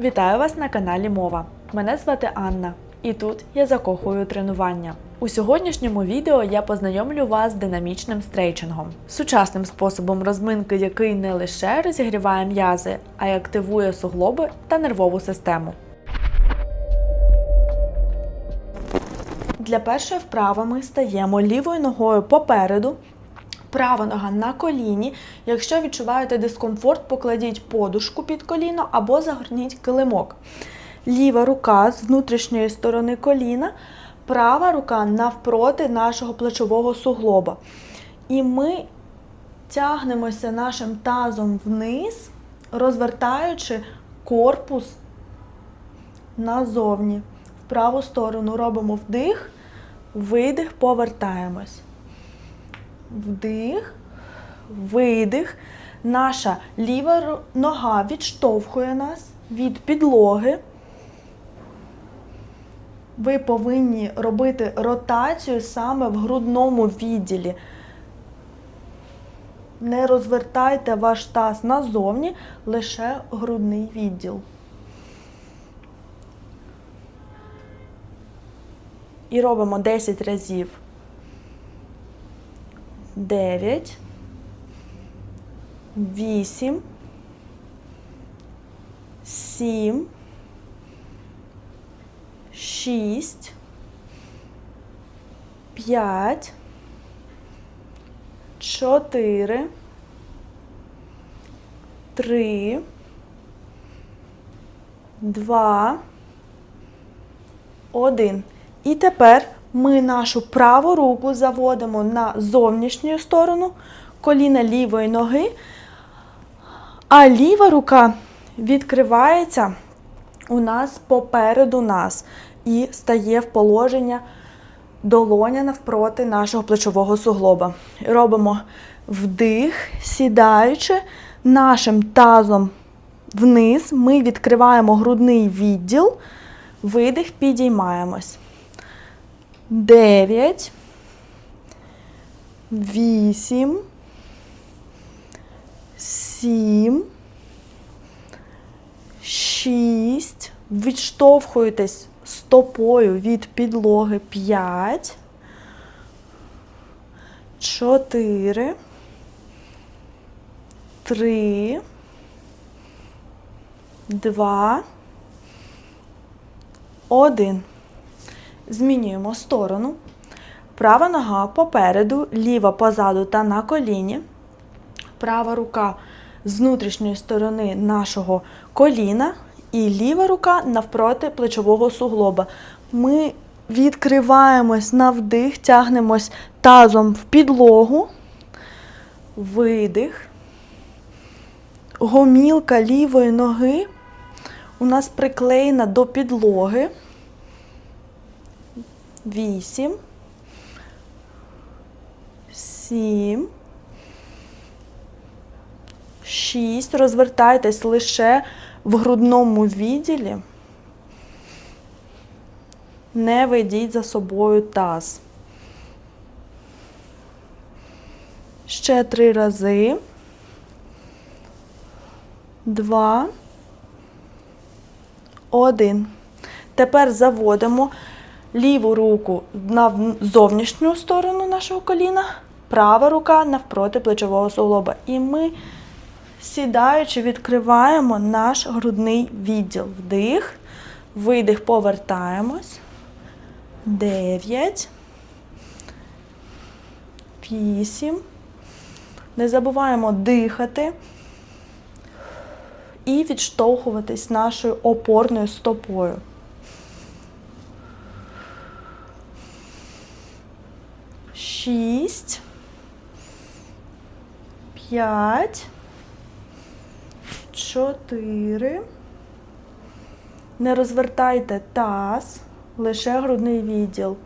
Вітаю вас на каналі Мова. Мене звати Анна, і тут я закохую тренування. У сьогоднішньому відео я познайомлю вас з динамічним стрейчингом, сучасним способом розминки, який не лише розігріває м'язи, а й активує суглоби та нервову систему. Для першої вправи ми стаємо лівою ногою попереду, права нога на коліні. Якщо відчуваєте дискомфорт, покладіть подушку під коліно або загорніть килимок. Ліва рука з внутрішньої сторони коліна, права рука навпроти нашого плечового суглоба. І ми тягнемося нашим тазом вниз, розвертаючи корпус назовні. В праву сторону робимо вдих, видих, повертаємось. Вдих, видих. Наша ліва нога відштовхує нас від підлоги. Ви повинні робити ротацію саме в грудному відділі. Не розвертайте ваш таз назовні, лише грудний відділ. І робимо 10 разів. 9, 8, 7, 6, 5, 4, 3, 2, 1. І тепер ми нашу праву руку заводимо на зовнішню сторону коліна лівої ноги, а ліва рука відкривається у нас попереду нас і стає в положення долоня навпроти нашого плечового суглоба. Робимо вдих, сідаючи нашим тазом вниз, ми відкриваємо грудний відділ, видих, підіймаємось. 9, 8, 7, 6. Відштовхуєтесь стопою від підлоги 5, 4, 3, 2, 1. Змінюємо сторону. Права нога попереду, ліва позаду та на коліні. Права рука з внутрішньої сторони нашого коліна і ліва рука навпроти плечового суглоба. Ми відкриваємось на вдих, тягнемось тазом в підлогу. Видих. Гомілка лівої ноги у нас приклеєна до підлоги. Вісім. Сім. Шість. Розвертайтесь лише в грудному відділі. Не ведіть за собою таз. Ще три рази. Два. Один. Тепер заводимо ліву руку на зовнішню сторону нашого коліна, права рука навпроти плечового суглоба. І ми, сідаючи, відкриваємо наш грудний відділ. Вдих, видих, повертаємось. Дев'ять. Вісім. Не забуваємо дихати і відштовхуватись нашою опорною стопою. Шість. П'ять. Чотири. Не розвертайте таз, лише грудний відділ.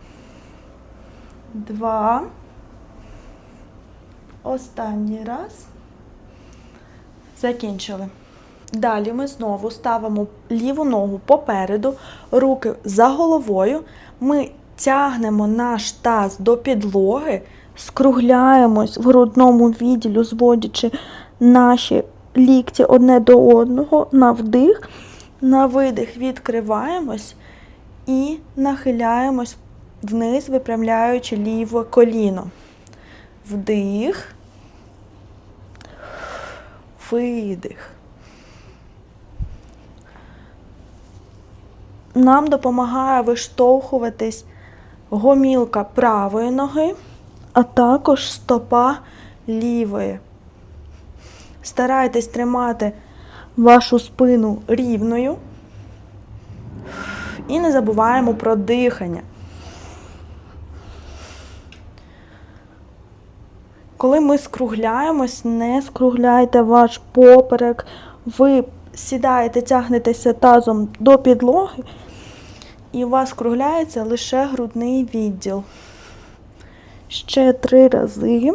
Два. Останній раз. Закінчили. Далі ми знову ставимо ліву ногу попереду, руки за головою. Ми тягнемо наш таз до підлоги, скругляємось в грудному відділі, зводячи наші лікті одне до одного на вдих. На видих відкриваємось і нахиляємось вниз, випрямляючи ліве коліно. Вдих. Видих. Нам допомагає виштовхуватись гомілка правої ноги, а також стопа лівої. Старайтесь тримати вашу спину рівною. І не забуваємо про дихання. Коли ми скругляємось, не скругляйте ваш поперек. Ви сідаєте, тягнетеся тазом до підлоги, і у вас скругляється лише грудний відділ. Ще три рази.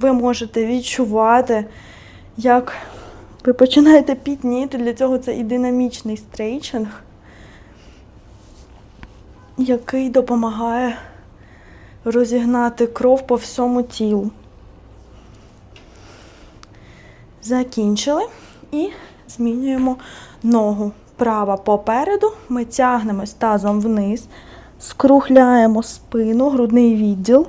Ви можете відчувати, як ви починаєте пітніти. Для цього це і динамічний стрейчинг, який допомагає розігнати кров по всьому тілу. Закінчили і змінюємо ногу. Права попереду. Ми тягнемось тазом вниз, скругляємо спину, грудний відділ.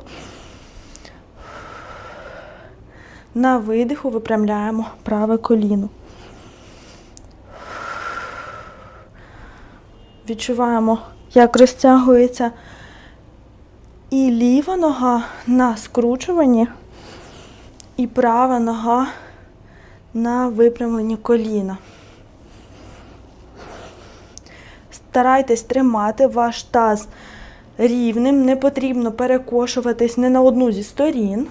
На видиху випрямляємо праве коліно. Відчуваємо, як розтягується і ліва нога на скручуванні, і права нога на випрямленні коліна. Старайтесь тримати ваш таз рівним, не потрібно перекошуватись не на одну зі сторін.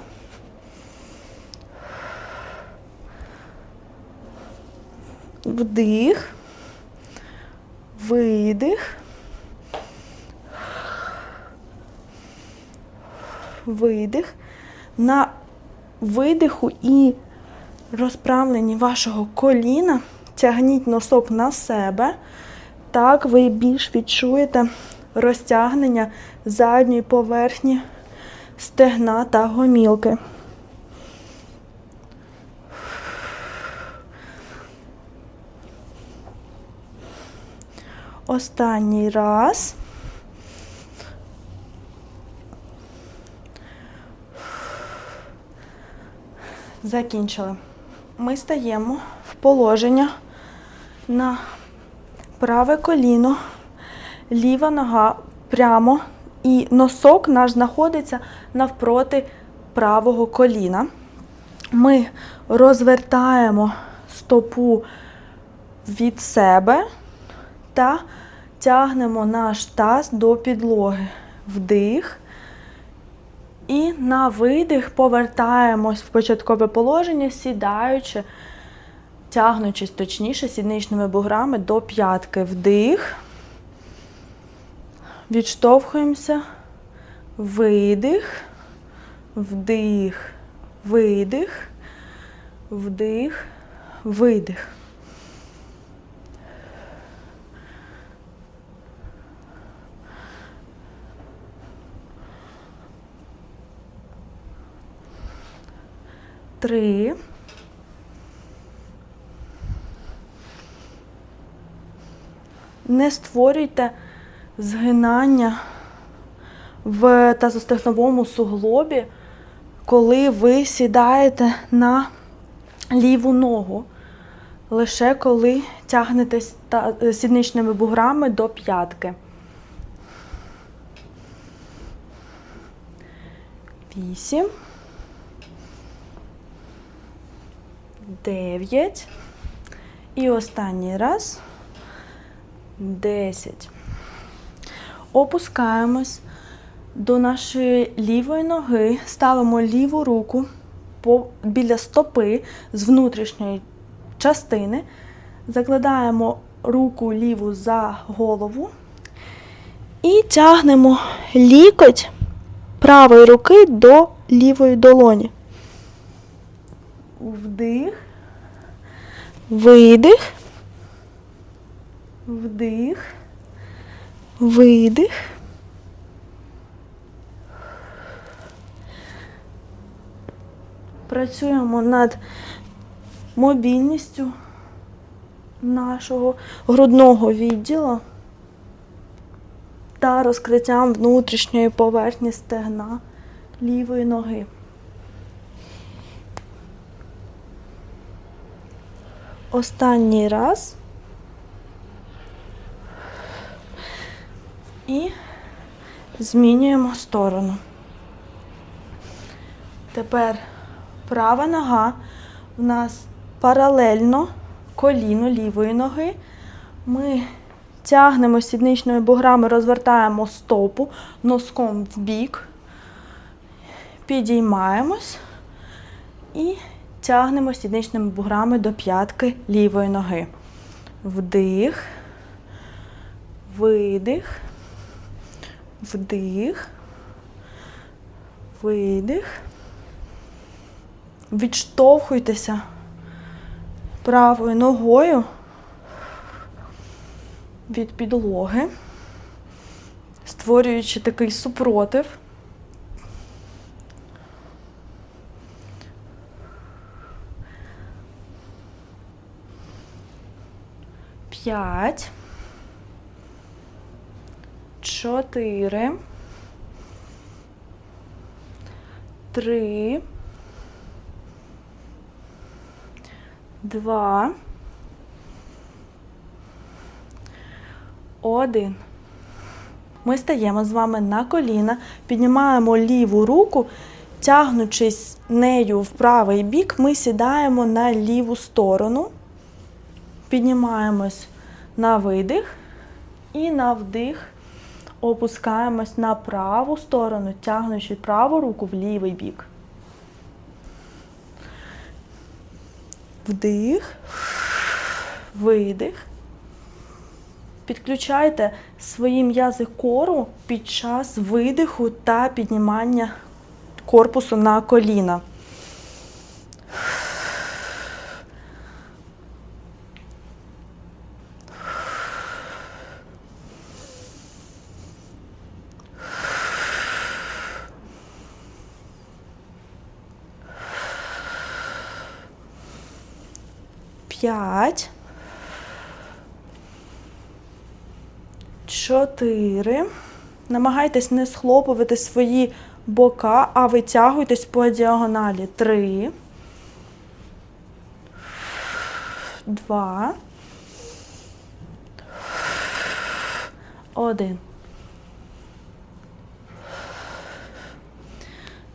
Вдих, видих, видих. На видиху і розправленні вашого коліна тягніть носок на себе. Так ви більш відчуєте розтягнення задньої поверхні стегна та гомілки. Останній раз. Закінчили. Ми стаємо в положення на праве коліно, ліва нога прямо, і носок наш знаходиться навпроти правого коліна. Ми розвертаємо стопу від себе та тягнемо наш таз до підлоги. Вдих. І на видих повертаємось в початкове положення, сідаючи, тягнучись точніше сідничними буграми до п'ятки. Вдих. Відштовхуємося. Видих. Вдих. Видих. Вдих. Видих. Три. Не створюйте згинання в тазостегновому суглобі, коли ви сідаєте на ліву ногу, лише коли тягнетесь сідничними буграми до п'ятки. Вісім. Дев'ять. І останній раз. Десять. Опускаємось до нашої лівої ноги, ставимо ліву руку біля стопи з внутрішньої частини, закладаємо руку ліву за голову і тягнемо лікоть правої руки до лівої долоні. Вдих, видих, вдих, видих. Працюємо над мобільністю нашого грудного відділу та розкриттям внутрішньої поверхні стегна лівої ноги. Останній раз. І змінюємо сторону. Тепер права нога у нас паралельно коліну лівої ноги. Ми тягнемо сідничними буграми, розвертаємо стопу носком в бік, підіймаємось і тягнемо сідничними буграми до п'ятки лівої ноги. Вдих, видих, вдих, видих. Відштовхуйтеся правою ногою від підлоги, створюючи такий супротив. П'ять. Чотири. Три. Два. Один. Ми стаємо з вами на коліна, піднімаємо ліву руку, тягнучись нею в правий бік, ми сідаємо на ліву сторону, піднімаємось на видих і на вдих опускаємось на праву сторону, тягнучи праву руку в лівий бік. Вдих, видих. Підключайте свої м'язи кору під час видиху та піднімання корпусу на коліна. П'ять. Чотири. Намагайтесь не схлопувати свої бока, а витягуйтесь по діагоналі. Три. Два. Один.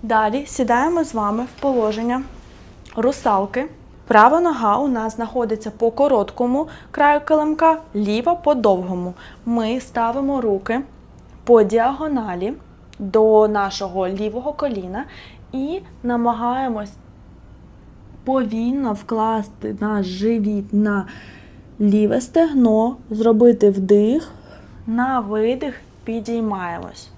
Далі сідаємо з вами в положення русалки. Права нога у нас знаходиться по короткому краю килимка, ліва по довгому. Ми ставимо руки по діагоналі до нашого лівого коліна і намагаємось повільно вкласти наш живіт на ліве стегно, зробити вдих, на видих підіймаємось.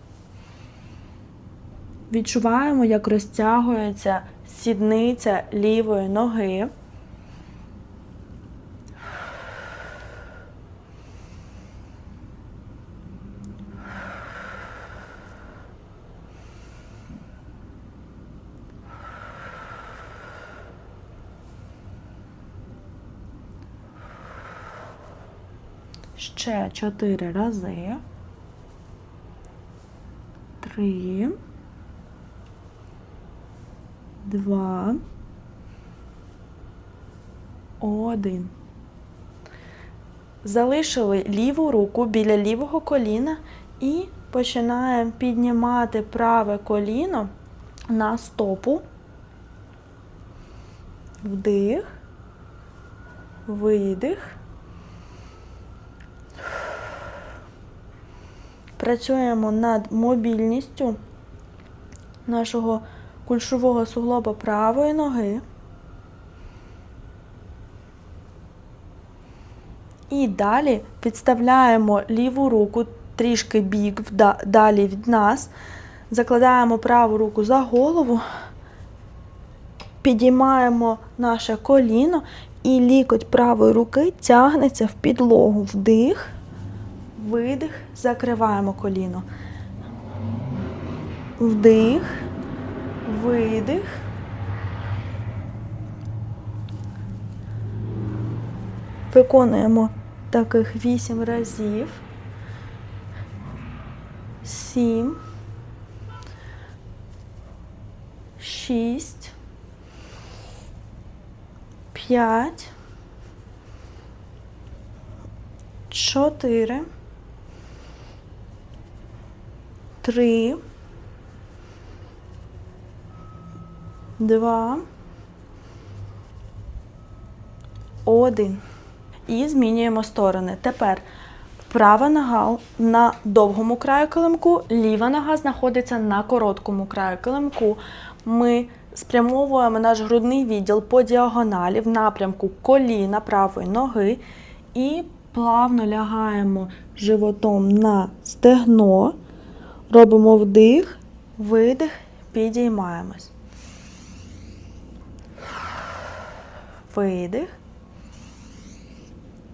Відчуваємо, як розтягується сідниця лівої ноги. Ще чотири рази. Три. Два. Один. Залишили ліву руку біля лівого коліна і починаємо піднімати праве коліно на стопу. Вдих, видих. Працюємо над мобільністю нашого кульшового суглоба правої ноги. І далі підставляємо ліву руку трішки бік далі від нас. Закладаємо праву руку за голову, підіймаємо наше коліно і лікоть правої руки тягнеться в підлогу. Вдих, видих, закриваємо коліно. Вдих, видих. Виконуємо таких 8 разів. 7. 6. 5. 4. 3. 2. 1. І змінюємо сторони. Тепер права нога на довгому краю килимку, ліва нога знаходиться на короткому краю килимку. Ми спрямовуємо наш грудний відділ по діагоналі в напрямку коліна правої ноги і плавно лягаємо животом на стегно, робимо вдих, видих, підіймаємось. Видих.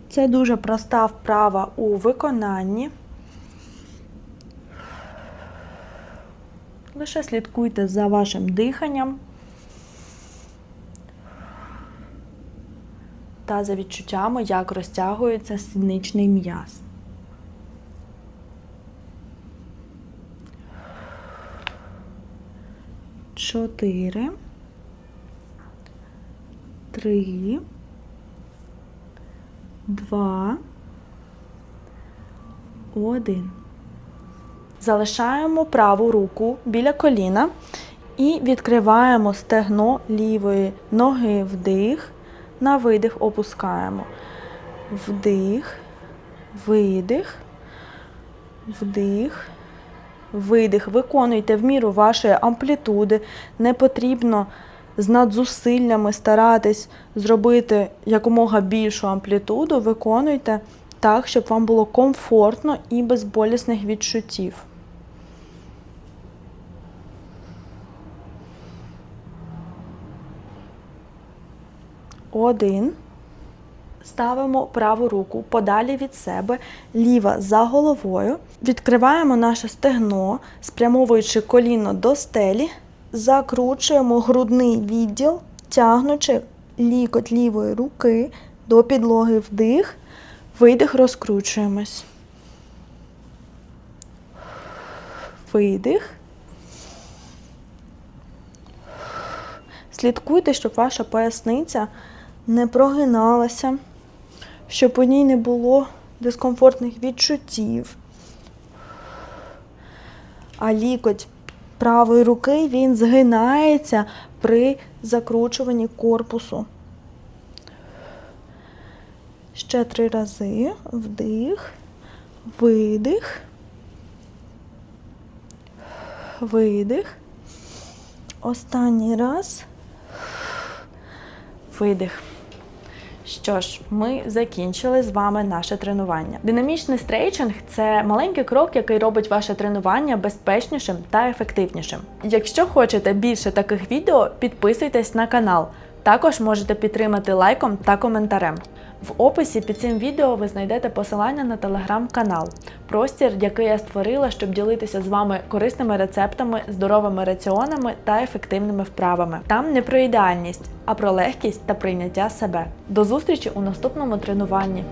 Це дуже проста вправа у виконанні. Лише слідкуйте за вашим диханням та за відчуттями, як розтягується сідничний м'яз. Чотири. Три. Два. Один. Залишаємо праву руку біля коліна і відкриваємо стегно лівої ноги вдих. На видих опускаємо. Вдих, видих, вдих, видих. Виконуйте в міру вашої амплітуди. Не потрібно з надзусиллями старатись зробити якомога більшу амплітуду. Виконуйте так, щоб вам було комфортно і без болісних відчуттів. Один. Ставимо праву руку подалі від себе, ліва за головою. Відкриваємо наше стегно, спрямовуючи коліно до стелі, закручуємо грудний відділ, тягнучи лікоть лівої руки до підлоги вдих, видих, розкручуємось. Видих. Слідкуйте, щоб ваша поясниця не прогиналася, щоб у ній не було дискомфортних відчуттів. А лікоть правої руки він згинається при закручуванні корпусу. Ще три рази. Вдих, видих, видих. Останній раз. Видих. Що ж, ми закінчили з вами наше тренування. Динамічний стрейчинг це маленький крок, який робить ваше тренування безпечнішим та ефективнішим. Якщо хочете більше таких відео, підписуйтесь на канал. Також можете підтримати лайком та коментарем. В описі під цим відео ви знайдете посилання на телеграм-канал, простір, який я створила, щоб ділитися з вами корисними рецептами, здоровими раціонами та ефективними вправами. Там не про ідеальність, а про легкість та прийняття себе. До зустрічі у наступному тренуванні.